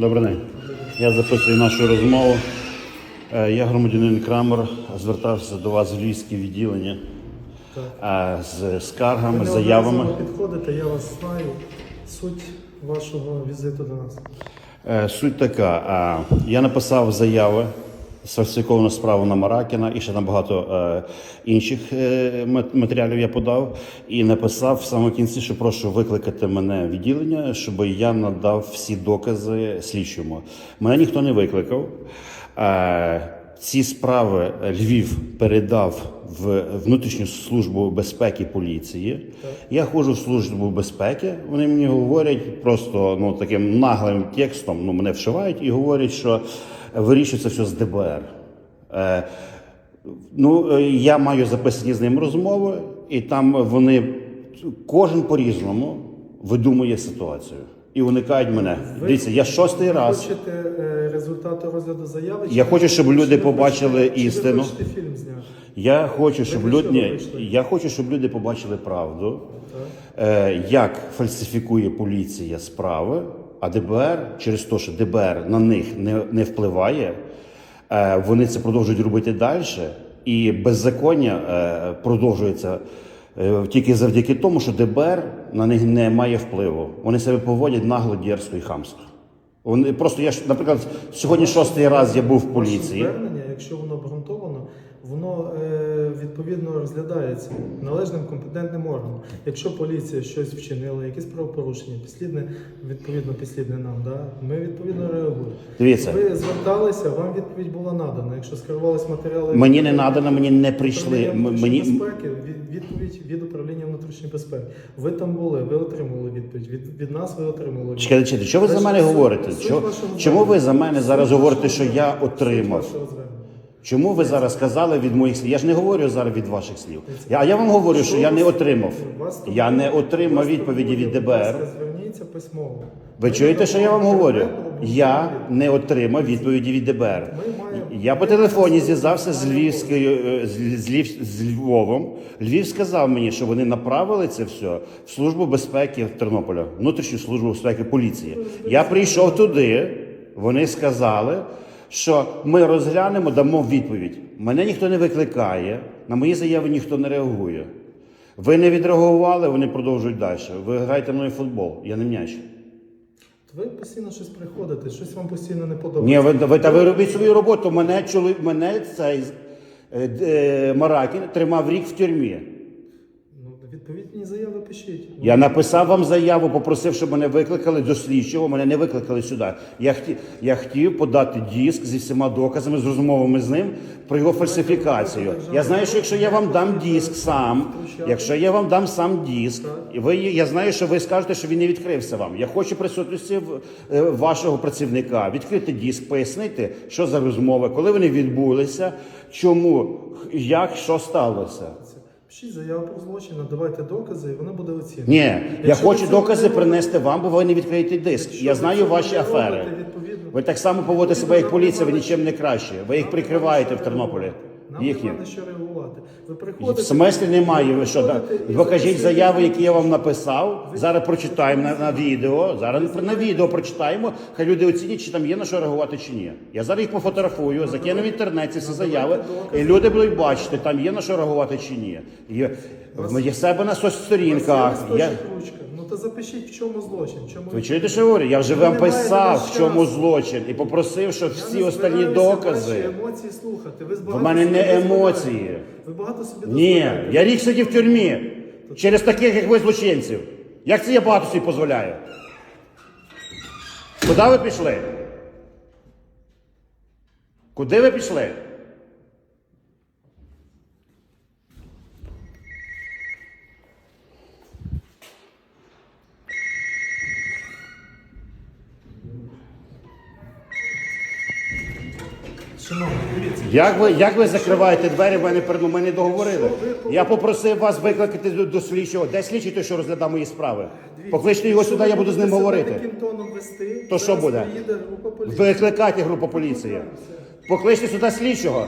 Добрий день. Я записую нашу розмову. Е, Я громадянин Крамер, звертався до вас в львівське відділення так. з скаргами, Ви не заявами. Ви підходите, я вас знаю. Суть вашого візиту до нас. Е, Суть така. е, Я написав заяви, сфальсифіковану справу на Маракіна і ще на багато е, інших е, матеріалів я подав. І написав в самому кінці, що прошу викликати мене в відділення, щоб я надав всі докази слідчому. Мене ніхто не викликав. Е, Ці справи Львів передав в внутрішню службу безпеки поліції. Я ходжу в службу безпеки. Вони мені говорять просто ну таким наглим текстом, ну мене вшивають і говорять, що вирішується все з ДБР. Е, ну, е, я маю записані з ним розмови, і там вони кожен по-різному видумує ситуацію. І уникають мене. Ви- Дивіться, я шостий Ви раз. хочете е, результати розгляду заяви? Я хочу, щоб чи люди ви побачили хочете- чи істину. Ви хочете фільм зняти? Я хочу, щоб для люди, чого вийшли? я хочу, щоб люди побачили правду, е, як фальсифікує поліція справи, а ДБР через те, що ДБР на них не, не впливає, е, вони це продовжують робити далі, і беззаконня е, продовжується. Е, Тільки завдяки тому, що ДБР на них не має впливу. Вони себе поводять нагло, дерзко і хамсько. Вони просто я наприклад, сьогодні шостий раз я був в поліції. Якщо воно обґрунтовано, воно е, відповідно розглядається належним компетентним органом. Якщо поліція щось вчинила, якісь правопорушення, підслідне, відповідно підслідне нам, да, ми відповідно реагуємо. Дивіться. Ви зверталися, вам відповідь була надана. Якщо скерувались матеріали, Мені не надано, мені не прийшли. Мені безпеки, від- відповідь від управління внутрішньої безпеки. Ви там були, ви отримували відповідь. Від, від нас ви отримали відповідь. чекайте, чекайте, що ви за мене говорите? Чому ви за мене зараз говорите, що я отримав? Чому ви зараз сказали від моїх слів? Я ж не говорю зараз від ваших слів. А я вам говорю, що я не отримав. Я не отримав відповіді від ДБР. Зверніться письмово. Ви чуєте, що я вам говорю? Я не отримав відповіді від ДБР. Я по телефоні зв'язався з Львівською е, з Львів з Львовом. Львів сказав мені, що вони направили це все в службу безпеки Тернополя, внутрішню службу безпеки поліції. Я прийшов туди. Вони сказали, що ми розглянемо, дамо відповідь. Мене ніхто не викликає, на мої заяви ніхто не реагує. Ви не відреагували, вони продовжують далі. Ви граєте мною футбол, я не м'яч. Ви постійно щось приходите, щось вам постійно не подобається. Ні, ви, ви, та ви робіть свою роботу. Мене чоли, мене цей е, е, Маракін тримав рік в тюрмі. Відповідні заяви пишіть. Я написав вам заяву, попросив, щоб мене викликали до слідчого. Мене не викликали сюди. Я хотів, я хотів подати диск зі всіма доказами, з розмовами з ним про його фальсифікацію. Я знаю, що якщо я вам дам диск сам, якщо я вам дам сам диск, і ви я знаю, що ви скажете, що він не відкрився вам. Я хочу присутності е, вашого працівника, відкрити диск, пояснити, що за розмови, коли вони відбулися, чому, як, що сталося. Пишіть заяву про злочин, надавайте докази, і вона буде оцінена. Ні, я Якщо хочу ви докази не принести вам, бо ви не відкриєте диск. Якщо Я ви знаю ваші не афери. робите, відповідно- Ви так само поводите себе як поліція, ви нічим не краще. Ви їх прикриваєте в Тернополі. Нам немає на що реагувати. Ви приходите... В смислі немає. Ви що? да? Покажіть заяви, які я вам написав. Зараз прочитаємо на, на відео. Зараз на відео прочитаємо. Хай люди оцінять, чи там є на що реагувати чи ні. Я зараз їх пофотографую, закину в інтернеті всі заяви, і люди будуть бачити, там є на що реагувати чи ні. Є, є себе на вас є то запишіть, в чому злочин. Чому... Ви чуєте, що я говорю? Я вже Ви вам не маєте писав, в чому злочин, і попросив, щоб всі не останні докази. ваші емоції слухати. Ви багато мене собі не дозволяєте. емоції. Ви багато собі Ні, дозволяєте. я рік сидів в тюрмі через таких, як ви злочинців. Як це я багато собі дозволяю? Куди ви пішли? Куди ви пішли? Шановні, дивіться. Як ви, як ви закриваєте двері, в мене перед ми не договорили? Я попросив вас викликати до, до слідчого. Де слідчий той, що розглядав мої справи? Покличте його сюди, я буду з ним говорити. То що буде? Викликайте групу поліції. Покличте сюди слідчого.